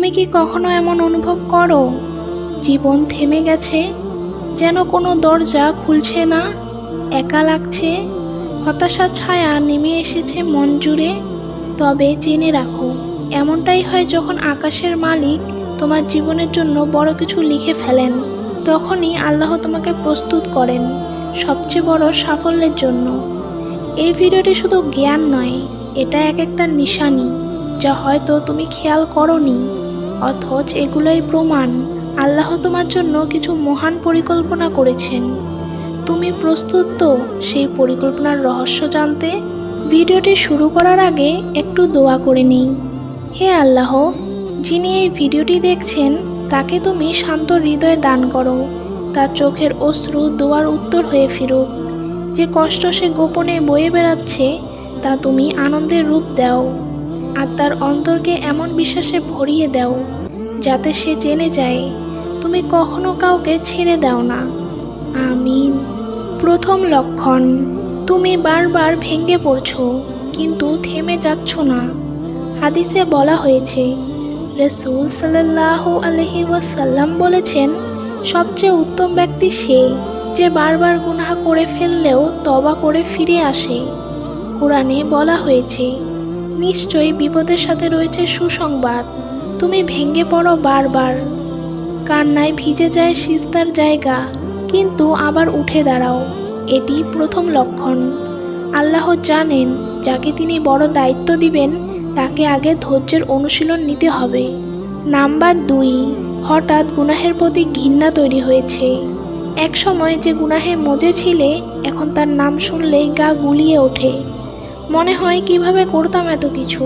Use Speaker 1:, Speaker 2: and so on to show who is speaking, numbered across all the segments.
Speaker 1: তুমি কি কখনো এমন অনুভব করো? জীবন থেমে গেছে, যেন কোনো দরজা খুলছে না, একা লাগছে হতাশার ছায়া নেমে এসেছে মন জুড়ে। তবে জেনে রাখো, এমনটাই হয় যখন আকাশের মালিক তোমার জীবনের জন্য বড় কিছু লিখে ফেলেন। তখনই আল্লাহ তোমাকে প্রস্তুত করেন, সবচেয়ে বড় সাফল্যের জন্য। এই ভিডিওটি শুধু জ্ঞান নয়, এটা এক একটা নিশানি, যা হয়তো তুমি খেয়াল করনি। অথচ এগুলোই প্রমাণ। আল্লাহ তোমার জন্য কিছু মহান পরিকল্পনা করেছেন। তুমি প্রস্তুত তো সেই পরিকল্পনার রহস্য জানতে? ভিডিওটি শুরু করার আগে একটু দোয়া করে নিই। হে আল্লাহ, যিনি এই ভিডিওটি দেখছেন, তাকে তুমি শান্ত হৃদয় দান করো। তার চোখের অশ্রু দোয়ার উত্তর হয়ে ফিরুক। যে কষ্ট সে গোপনে বয়ে বেড়াচ্ছে, তা তুমি আনন্দের রূপ দাও। আর তার অন্তরকে এমন বিশ্বাসে ভরিয়ে দাও, যাতে সে জেনে যায়, তুমি কখনো কাউকে ছেড়ে দাও না। আমিন। প্রথম লক্ষণ, তুমি বারবার ভেঙে পড়ছো, কিন্তু থেমে যাচ্ছ না। হাদিসে বলা হয়েছে, রসুল সাল্লাহ আলহি ওয়াসাল্লাম বলেছেন, সবচেয়ে উত্তম ব্যক্তি সে যে বারবার গুনাহ করে ফেললেও তবা করে ফিরে আসে। কোরআনে বলা হয়েছে নিশ্চয়ই বিপদের সাথে রয়েছে সুসংবাদ। তুমি ভেঙে পড়ো বারবার। কান্নায় ভিজে যায় সিস্তার জায়গা, কিন্তু আবার উঠে দাঁড়াও। এটি প্রথম লক্ষণ। আল্লাহ জানেন, যাকে তিনি বড় দায়িত্ব দিবেন, তাকে আগে ধৈর্যের অনুশীলন নিতে হবে। নাম্বার দুই, হঠাৎ গুনাহের প্রতি ঘৃণা তৈরি হয়েছে। এক সময় যে গুনাহে মজে ছিলে, এখন তার নাম শুনলেই গা গুলিয়ে ওঠে। মনে হয় কীভাবে করতাম এত কিছু।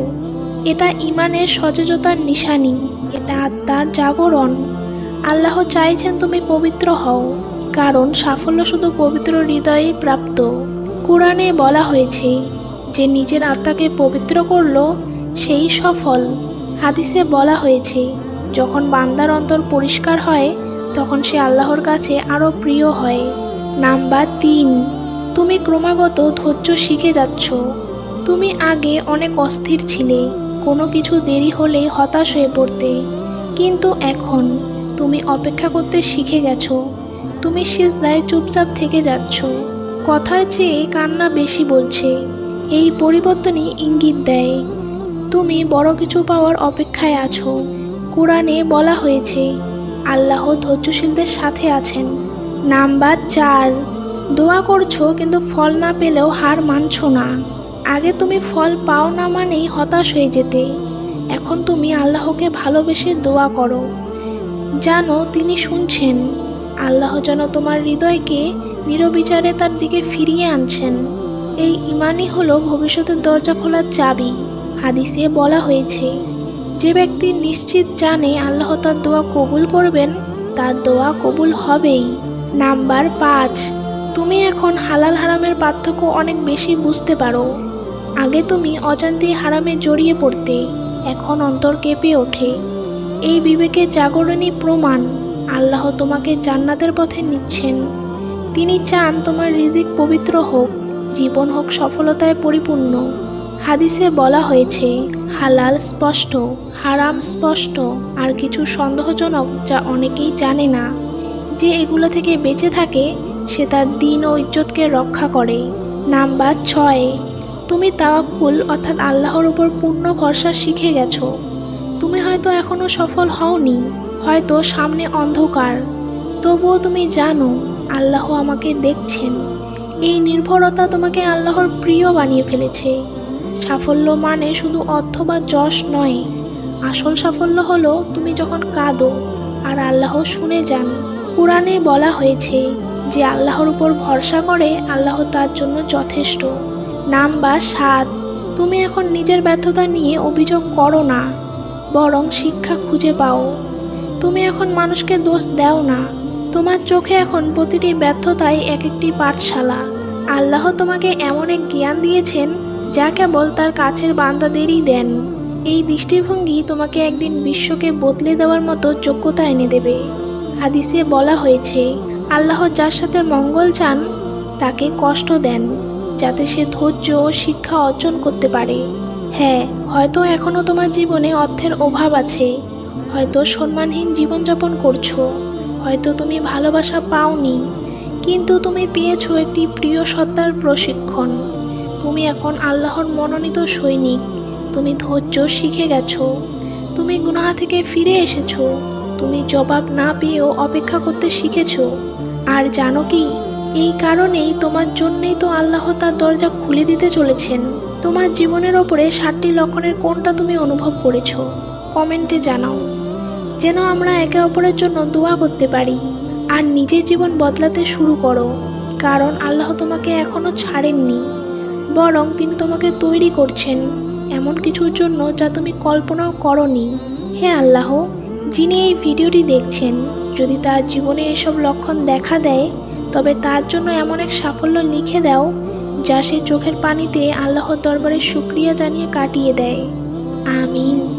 Speaker 1: এটা ইমানের সচেততার নিশানি, এটা আত্মার জাগরণ। আল্লাহ চাইছেন তুমি পবিত্র হও, কারণ সাফল্য শুধু পবিত্র হৃদয়ে প্রাপ্ত। কোরআনে বলা হয়েছে, যে নিজের আত্মাকে পবিত্র করল, সেই সফল। হাদিসে বলা হয়েছে, যখন বান্দার অন্তর পরিষ্কার হয়, তখন সে আল্লাহর কাছে আরও প্রিয় হয়। নাম্বার তিন, তুমি ক্রমাগত ধৈর্য শিখে যাচ্ছ। তুমি আগে অনেক অস্থির ছিলে, কোনো কিছু দেরি হলে হতাশ হয়ে পড়তে। কিন্তু এখন তুমি অপেক্ষা করতে শিখে গেছো, তুমি সিজদায় চুপচাপ থেকে যাচ্ছ। কথার চেয়ে কান্না বেশি বলছে, এই পরিবর্তনই ইঙ্গিত দেয়। তুমি বড় কিছু পাওয়ার অপেক্ষায় আছো, কোরআনে বলা হয়েছে, আল্লাহ ধৈর্যশীলদের সাথে আছেন। নাম্বার চার, দোয়া করছ কিন্তু ফল না পেলেও হার মানছো না। আগে তুমি ফল পাও না মানেই হতাশ হয়ে যেতে। এখন তুমি আল্লাহকে ভালোবেসে দোয়া করো। জানো, তিনি শুনছেন। আল্লাহ যেন তোমার হৃদয়কে নিরবিচারে তার দিকে ফিরিয়ে আনছেন। এই ইমানই হলো ভবিষ্যতের দরজা খোলার চাবি। হাদিসে বলা হয়েছে, যে ব্যক্তি নিশ্চিত জানে আল্লাহ তার দোয়া কবুল করবেন, তার দোয়া কবুল হবেই। নাম্বার পাঁচ, তুমি এখন হালাল হারামের পার্থক্য অনেক বেশি বুঝতে পারো। আগে তুমি অজান্তে হারামে জড়িয়ে পড়তে, এখন অন্তর কেঁপে ওঠে। এই বিবেকের জাগরণী প্রমাণ আল্লাহ তোমাকে জান্নাতের পথে নিচ্ছেন। তিনি চান তোমার রিজিক পবিত্র হোক, জীবন হোক সফলতায় পরিপূর্ণ। হাদিসে বলা হয়েছে, হালাল স্পষ্ট, হারাম স্পষ্ট, আর কিছু সন্দেহজনক যা অনেকেই জানে না। যে এগুলো থেকে বেঁচে থাকে, সে তার দিন ও ইজ্জতকে রক্ষা করে। নাম্বার ছয় তুমি তাওয়াক্কুল অর্থাৎ আল্লাহর উপর পূর্ণ ভরসা শিখে গেছো। তুমি হয়তো এখনও সফল হওনি, হয়তো সামনে অন্ধকার। তবুও তুমি জানো, আল্লাহ আমাকে দেখছেন। এই নির্ভরতা তোমাকে আল্লাহর প্রিয় বানিয়ে ফেলেছে। সাফল্য মানে শুধু অর্থ বা যশ নয়। আসল সাফল্য হলো তুমি যখন কাঁদো আর আল্লাহ শুনে যান। কোরআনে বলা হয়েছে যে আল্লাহর উপর ভরসা করে আল্লাহ তার জন্য যথেষ্ট। নাম্বার সাত, তুমি এখন নিজের ব্যর্থতা নিয়ে অভিযোগ করো না, বরং শিক্ষা খুঁজে পাও। তুমি এখন মানুষকে দোষ দাও না। তোমার চোখে এখন প্রতিটি ব্যর্থতাই এক একটি পাঠশালা। আল্লাহ তোমাকে এমন এক জ্ঞান দিয়েছেন, যা কেবল তার কাছের বান্দাদেরই দেন। এই দৃষ্টিভঙ্গি তোমাকে একদিন বিশ্বকে বদলে দেওয়ার মতো যোগ্যতা এনে দেবে। হাদিসে বলা হয়েছে, আল্লাহ যার সাথে মঙ্গল চান, তাকে কষ্ট দেন। যাতে সে ধৈর্য ও শিক্ষা অর্জন করতে পারে। হ্যাঁ হয়তো এখনও তোমার জীবনে অর্থের অভাব আছে। হয়তো সম্মানহীন জীবনযাপন করছ। হয়তো তুমি ভালোবাসা পাওনি। কিন্তু তুমি পেয়েছ একটি প্রিয় সত্তার প্রশিক্ষণ। তুমি এখন আল্লাহর মনোনীত সৈনিক। তুমি ধৈর্য শিখে গেছো। তুমি গুনাহ থেকে ফিরে এসেছ। তুমি জবাব না পেয়েও অপেক্ষা করতে শিখেছো। আর জানো কি? এই কারণেই তোমার জন্যই তো আল্লাহ তার দরজা খুলে দিতে চলেছেন। তোমার জীবনের ওপরে ষাটটি লক্ষণের কোনটা তুমি অনুভব করেছ। কমেন্টে জানাও। যেন আমরা একে অপরের জন্য দোয়া করতে পারি। আর নিজের জীবন বদলাতে শুরু করো। কারণ আল্লাহ তোমাকে এখনও ছাড়েননি। বরং তিনি তোমাকে তৈরি করছেন এমন কিছুর জন্য যা তুমি কল্পনাও করনি। হে আল্লাহ, যিনি এই ভিডিওটি দেখছেন, যদি তার জীবনে এসব লক্ষণ দেখা দেয় তবে তার জন্য এমন এক সাফল্য লিখে দাও, যা সে চোখের পানিতে আল্লাহর দরবারে শুক্রিয়া জানিয়ে কাটিয়ে দেয়। আমিন।